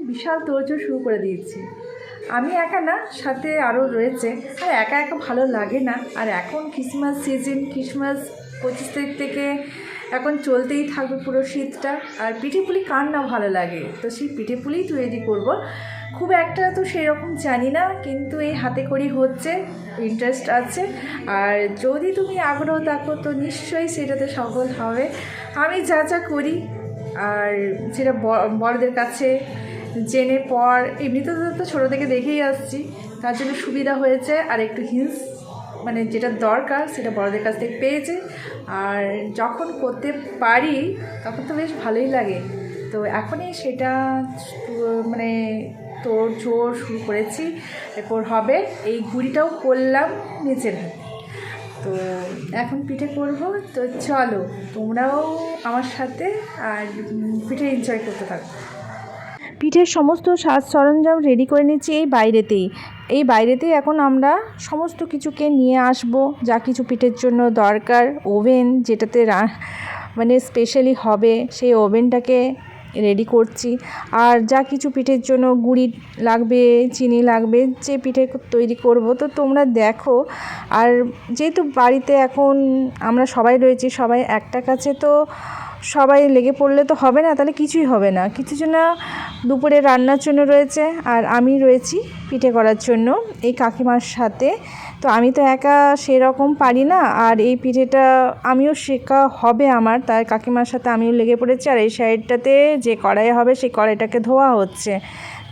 বিশাল তোড়জোড় শুরু করে দিয়েছি। আমি একা না, সাথে আরও রয়েছে। আর একা একা ভালো লাগে না। আর এখন ক্রিসমাস সিজন ক্রিসমাস পঁচিশ তারিখ থেকে এখন চলতেই থাকবে পুরো শীতটা। আর পিঠে পুলি কার না ভালো লাগে? তো সেই পিঠে পুলিই তৈরি করব। খুব একটা তো সেরকম জানি না, কিন্তু এই হাতে করি হচ্ছে ইন্টারেস্ট আছে। আর যদি তুমি আগ্রহ থাকো, তো নিশ্চয়ই সেটাতে সফল হবে। আমি যা যা করি, আর ব- বড়দের কাছে জেনে পর, এমনিতে তো ছোটো থেকে দেখেই আসছি। তার জন্য সুবিধা হয়েছে আর একটু হিন্স মানে যেটা দরকার সেটা বড়দের কাছ থেকে পেয়েছে। আর যখন করতে পারি, তখন তো বেশ ভালোই লাগে। তো এখনই সেটা মানে তোর জোর শুরু করেছি। এরপর হবে এই ঘুড়িটাও করলাম নিচের হাতে। তো এখন পিঠে করব। তো চলো, তোমরাও আমার সাথে আর পিঠে এনজয় করতে থাকো। পিঠের সমস্ত সাজ সরঞ্জাম রেডি করে নিচ্ছি এই বাইরেতেই। এই বাইরেতেই এখন আমরা সমস্ত কিছুকে নিয়ে আসব। যা কিছু পিঠের জন্য দরকার। ওভেন যেটাতে মানে স্পেশালি হবে, সেই ওভেনটাকে রেডি করছি। আর যা কিছু পিঠের জন্য গুড়ি লাগবে, চিনি লাগবে, যে পিঠে তৈরি করব, তো তোমরা দেখো। আর যেহেতু বাড়িতে এখন আমরা সবাই রয়েছি, সবাই একটা কাছে, তো সবাই লেগে পড়লে তো হবে না তাহলে কিছুই হবে না। কিছু জন্য দুপুরে রান্নার জন্য রয়েছে আর আমি রয়েছি পিঠে করার জন্য এই কাকিমার সাথে। তো আমি তো একা সেরকম পারি না আর এই পিঠেটা আমিও শেখা হবে আমার তাই কাকিমার সাথে আমিও লেগে পড়েছি আর এই সাইডটাতে যে কড়াই হবে সেই কড়াইটাকে ধোয়া হচ্ছে।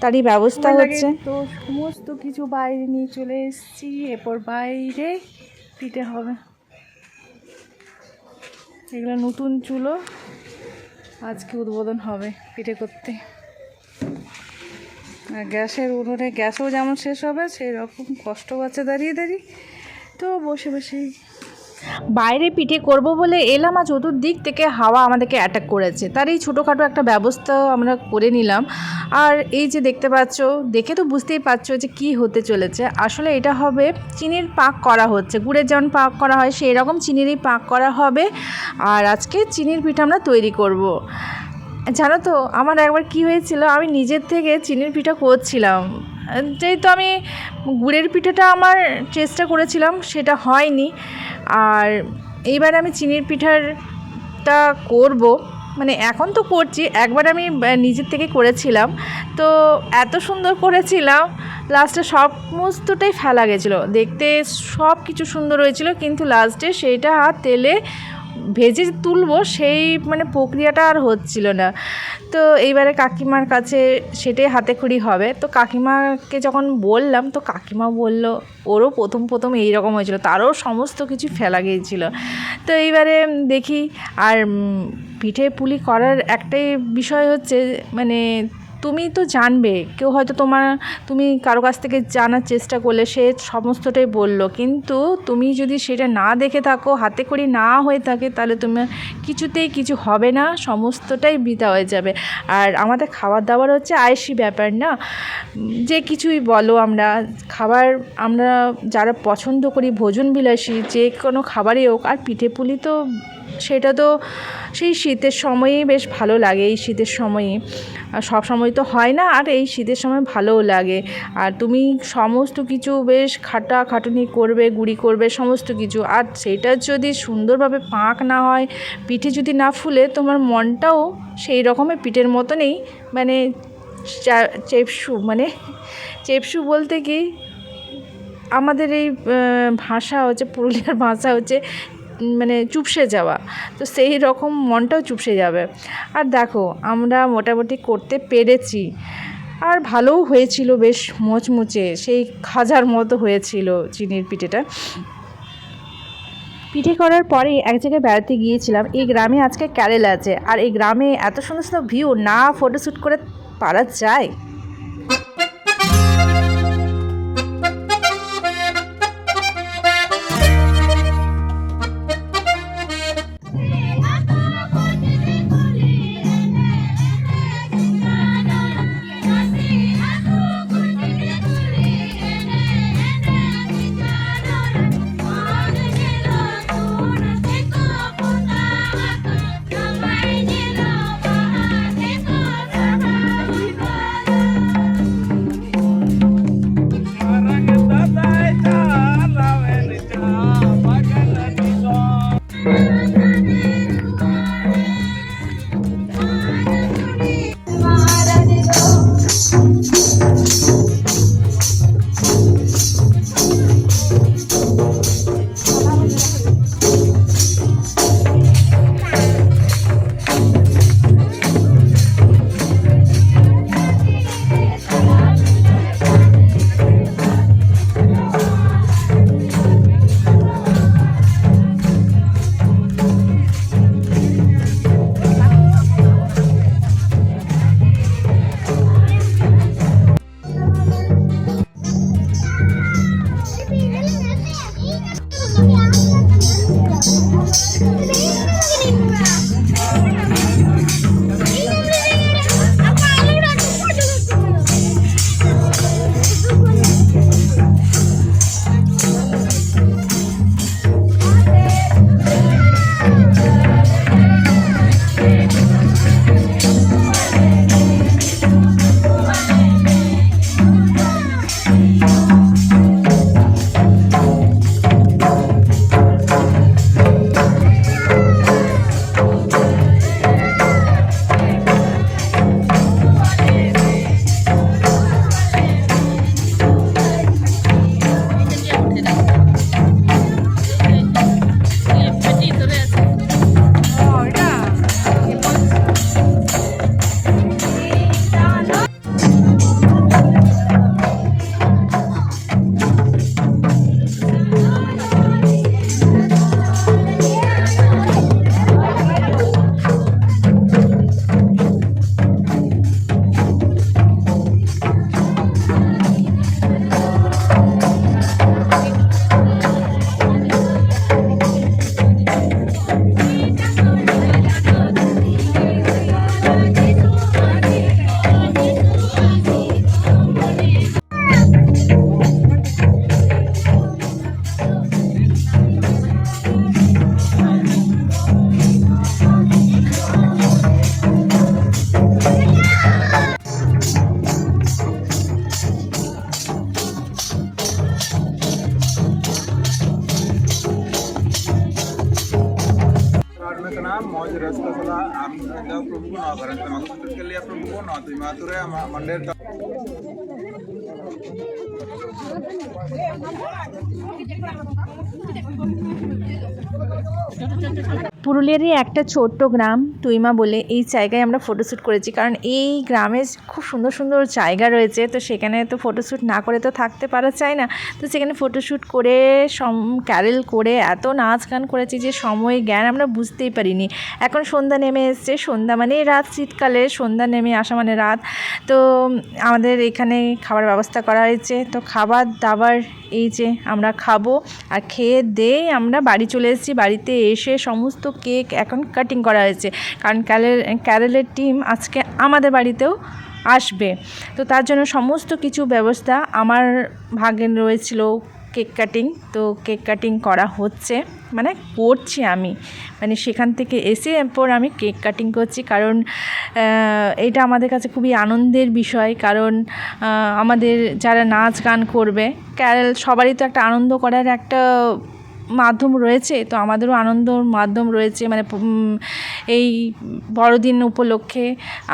তারই ব্যবস্থা হচ্ছে। তো সমস্ত কিছু বাইরে নিয়ে চলে এসেছি এরপর বাইরে পিঠে হবে। এগুলো নতুন চুলো। আজকে উদ্বোধন হবে পিঠে করতে। আর গ্যাসের উনুনে গ্যাসও যেমন শেষ হবে সেই রকম কষ্ট আছে দাঁড়িয়ে দাঁড়িয়ে। তো বসে বসেই বাইরে পিঠে করব বলে এলাম আর চতুর্দিক থেকে হাওয়া আমাদেরকে অ্যাটাক করেছে। তার এই ছোটোখাটো একটা ব্যবস্থা আমরা করে নিলাম। আর এই যে দেখতে পাচ্ছ, দেখে তো বুঝতেই পারছ যে কি হতে চলেছে। আসলে এটা হবে চিনির পাক করা হচ্ছে। গুড়ের যেমন পাক করা হয়, সেই রকম চিনিরই পাক করা হবে। আর আজকে চিনির পিঠা আমরা তৈরি করব। জানো তো, আমার একবার কি হয়েছিল, আমি নিজের থেকে চিনির পিঠা করছিলাম। যেহেতু আমি গুড়ের পিঠাটা আমার চেষ্টা করেছিলাম, সেটা হয়নি। আর এইবার আমি চিনির পিঠারটা করব। মানে এখন তো করছি, একবার আমি নিজের থেকে করেছিলাম। তো এত সুন্দর করেছিলাম, লাস্টে সমস্তটাই ফেলা গেছিল। দেখতে সব কিছু সুন্দর হয়েছিল, কিন্তু লাস্টে সেইটা আর তেলে ভেজে তুলবো, সেই মানে প্রক্রিয়াটা আর হচ্ছিল না। তো এইবারে কাকিমার কাছে সেটাই হাতে খড়ি হবে। তো কাকিমাকে যখন বললাম, তো কাকিমা বলল, ওরও প্রথম প্রথম এই রকম হয়েছিল, তারও সমস্ত কিছু ফেলা গিয়েছিল। তো এইবারে দেখি, আর পিঠে পুলি করার একটাই বিষয় হচ্ছে মানে তুমি তো জানবে, কেউ হয়তো তোমার, তুমি কারও কাছ থেকে জানার চেষ্টা করলে সে সমস্তটাই বলল। কিন্তু তুমি যদি সেটা না দেখে থাকো, হাতে করি না হয়ে থাকে, তাহলে তোমার কিছুতেই কিছু হবে না, সমস্তটাই বৃথা হয়ে যাবে। আর আমাদের খাবার দাবার হচ্ছে আয়েসি ব্যাপার না? যে কিছুই বলো আমরা, খাবার আমরা যারা পছন্দ করি, ভোজন বিলাসী, যে কোনো খাবারই হোক, আর পিঠে পুলি তো সেটা তো সেই শীতের সময়েই বেশ ভালো লাগে, এই শীতের সময়ই। আর সব সময় তো হয় না, আর এই শীতের সময় ভালোও লাগে। আর তুমি সমস্ত কিছু বেশ খাটা খাটুনি করবে, গুঁড়ি করবে, সমস্ত কিছু। আর সেটা যদি সুন্দরভাবে পাক না হয়, পিঠে যদি না ফুলে, তোমার মনটাও সেই রকমের পিঠের মতনই মানে চেপসু মানে চেপসু বলতে কি? আমাদের এই ভাষা হচ্ছে, পুরুলিয়ার ভাষা হচ্ছে মানে চুপসে যাওয়া। তো সেই রকম মনটাও চুপসে যাবে। আর দেখো, আমরা মোটামুটি করতে পেরেছি। আর ভালোও হয়েছিল বেশ মোচমুচে। সেই খাজার মতো হয়েছিল চিনির পিঠেটা। পিঠে করার পরে এক জায়গায় বেড়াতে গিয়েছিলাম। এই গ্রামে আজকে ক্যারেল আছে। আর এই গ্রামে এত সুন্দর সুন্দর ভিউ না ফটোশ্যুট করে পারা যায়? মাতুরে পুরুলিয়ারই একটা ছোট্ট গ্রাম, টুইমা বলে এই জায়গায় আমরা ফটোশ্যুট করেছি। কারণ এই গ্রামে খুব সুন্দর সুন্দর জায়গা রয়েছে, তো সেখানে তো ফটোশ্যুট না করে তো থাকতে পারা চায় না। তো সেখানে ফটোশ্যুট করে, সম ক্যারেল করে, এত নাচ গান করেছি যে সময়, জ্ঞান আমরা বুঝতেই পারিনি। এখন সন্ধ্যা নেমে এসছে, সন্ধ্যা মানে রাত শীতকালে, সন্ধ্যা নেমে আসা মানে রাত। তো আমাদের এখানে খাবার ব্যবস্থা করা হয়েছে, তো খাবার দাবার এই যে আমরা খাব, আর খেয়ে দিয়ে আমরা বাড়ি চলে এসেছি। বাড়িতে এসে সমস্ত কেক এখন কাটিং করা হয়েছে। কারণ ক্যারেল ক্যারেলের টিম আজকে আমাদের বাড়িতেও আসবে। তো তার জন্য সমস্ত কিছু ব্যবস্থা আমার ভাগে রয়েছিল কেক কাটিং তো কেক কাটিং করা হচ্ছে। মানে করছি আমি। মানে সেখান থেকে এসে এরপর আমি কেক কাটিং করছি। কারণ এটা আমাদের কাছে খুবই আনন্দের বিষয়। কারণ আমাদের যারা নাচ গান করবে, ক্যারেল সবারই তো একটা আনন্দ করার একটা মাধ্যম রয়েছে, তো আমাদেরও আনন্দর মাধ্যম রয়েছে মানে এই বড়দিন উপলক্ষে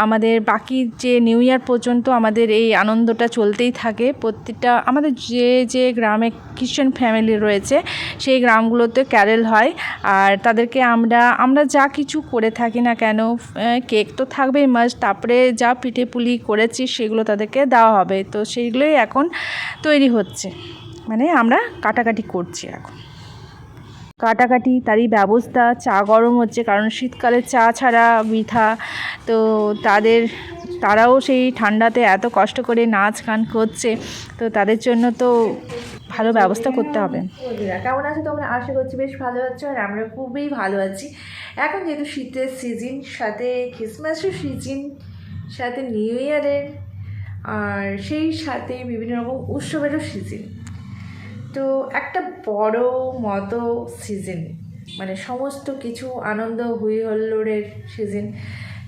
আমাদের বাকি যে নিউ ইয়ার পর্যন্ত আমাদের এই আনন্দটা চলতেই থাকে। প্রত্যেকটা আমাদের যে যে গ্রামে খ্রিশ্চান ফ্যামিলি রয়েছে, সেই গ্রামগুলোতে ক্যারেল হয়, আর তাদেরকে আমরা আমরা যা কিছু করে থাকি না কেন কেক তো থাকবেই মাস্ট তারপরে যা পিঠে পুলি করেছি সেগুলো তাদেরকে দেওয়া হবে। তো সেইগুলোই এখন তৈরি হচ্ছে মানে আমরা কাটাকাটি করছি এখন। কাটাকাটি, তারই ব্যবস্থা, চা গরম হচ্ছে, কারণ শীতকালে চা ছাড়া বৃথা। তো তাদের, তারাও সেই ঠান্ডাতে এত কষ্ট করে নাচ গান করছে, তো তাদের জন্য তো ভালো ব্যবস্থা করতে হবে। কেমন আছো তোমরা? আশা করছি বেশ ভালো আছো আর আমরা খুবই ভালো আছি। এখন যেহেতু শীতের সিজন সাথে ক্রিসমাসের সিজন সাথে নিউ ইয়ারের আর সেই সাথে বিভিন্ন রকম উৎসবেরও সিজন তো একটা বড় মতো সিজন মানে সমস্ত কিছু আনন্দ হুই হল্লোড়ের সিজন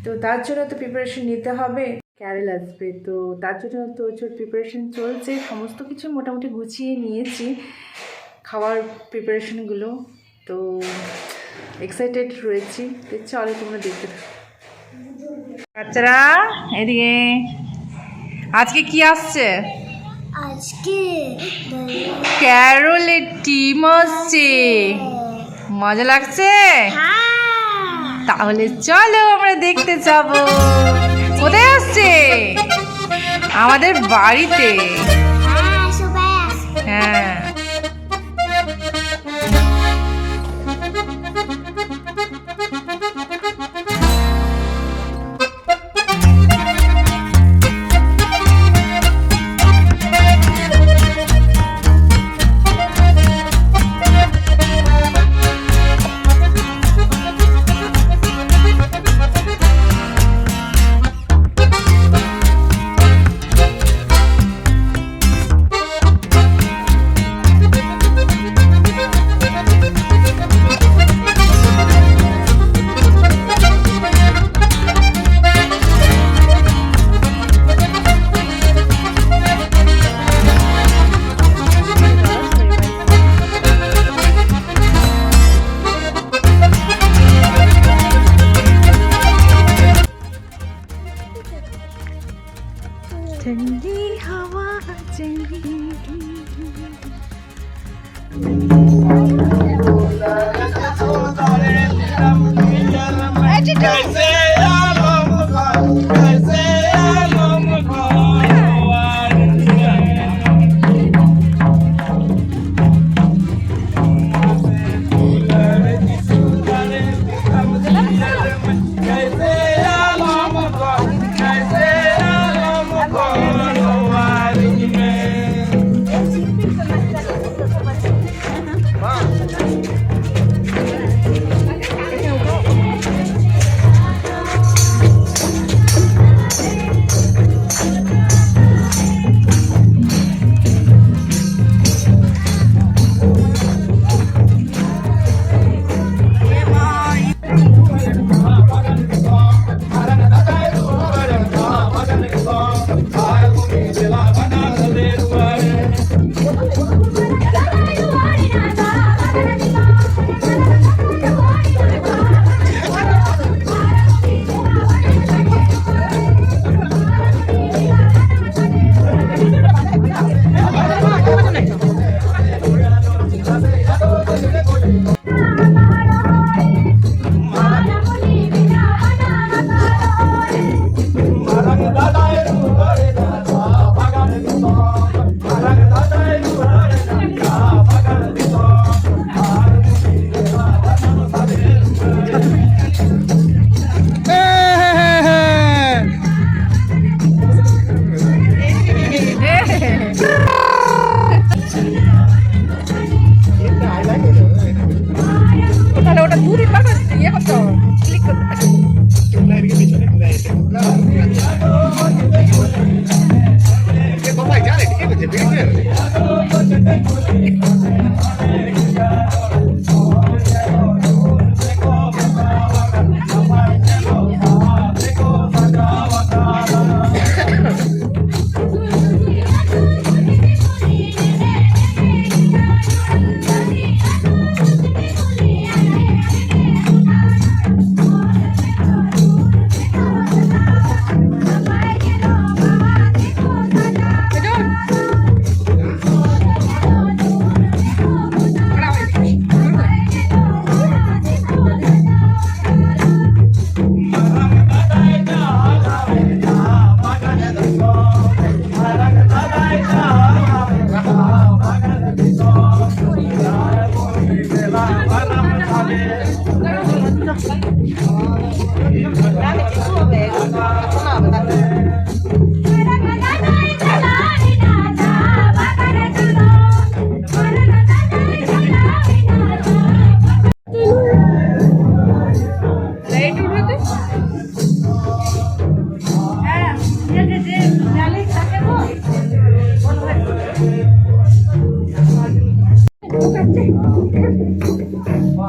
তো তার জন্য তো প্রিপারেশন নিতে হবে। ক্যারেল আসবে, তো তার জন্য তো ছোট প্রিপারেশন চলছে। সমস্ত কিছু মোটামুটি গুছিয়ে নিয়েছি খাওয়ার প্রিপারেশনগুলো তো এক্সাইটেড রয়েছি। চলো তোমরা দেখতে থাকো। বাচ্চারা, এদিকে। আজকে কি আসছে? ক্যারোলের টিম আসছে মজা লাগছে? তাহলে চলো আমরা দেখতে যাব। কোথায় আসছে? আমাদের বাড়িতে। হ্যাঁ।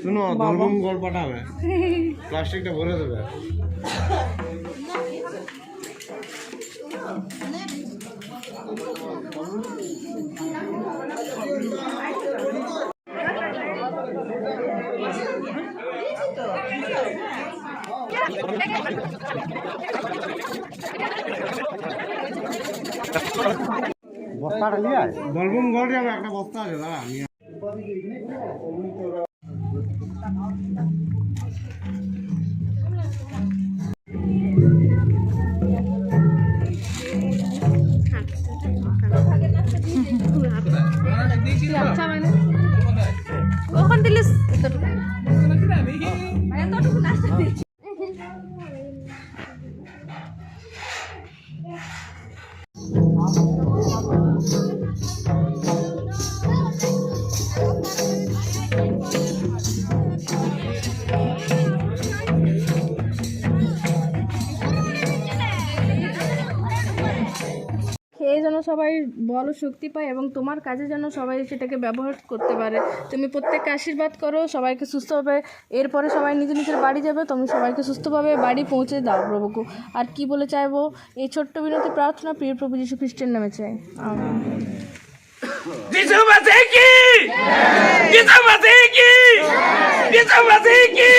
শুনো ধর্মম গড় পাঠাবে প্লাস্টিকটা ভরে দেবে। বস্তাটা নিয়ে বলবম গড় যাবে একটা বস্তা আছে দাঁড়া নিয়ে 下面呢？সবাই বল শক্তি পায় এবং তোমার কাজে যেন সবাই সেটাকে ব্যবহার করতে পারে। তুমি প্রত্যেককে আশীর্বাদ করো সবাইকে সুস্থভাবে এরপরে সবাই নিজের নিজের বাড়ি যাবে তুমি সবাইকে সুস্থভাবে বাড়ি পৌঁছে দাও প্রভুকে। আর কি বলে চাইব? এই ছোট্ট বিনতি প্রার্থনা প্রিয় প্রভু যীশু খ্রিস্টের নামে চাই। যিশু মসিহ কি? যিশু মসিহ কি? যিশু মসিহ কি?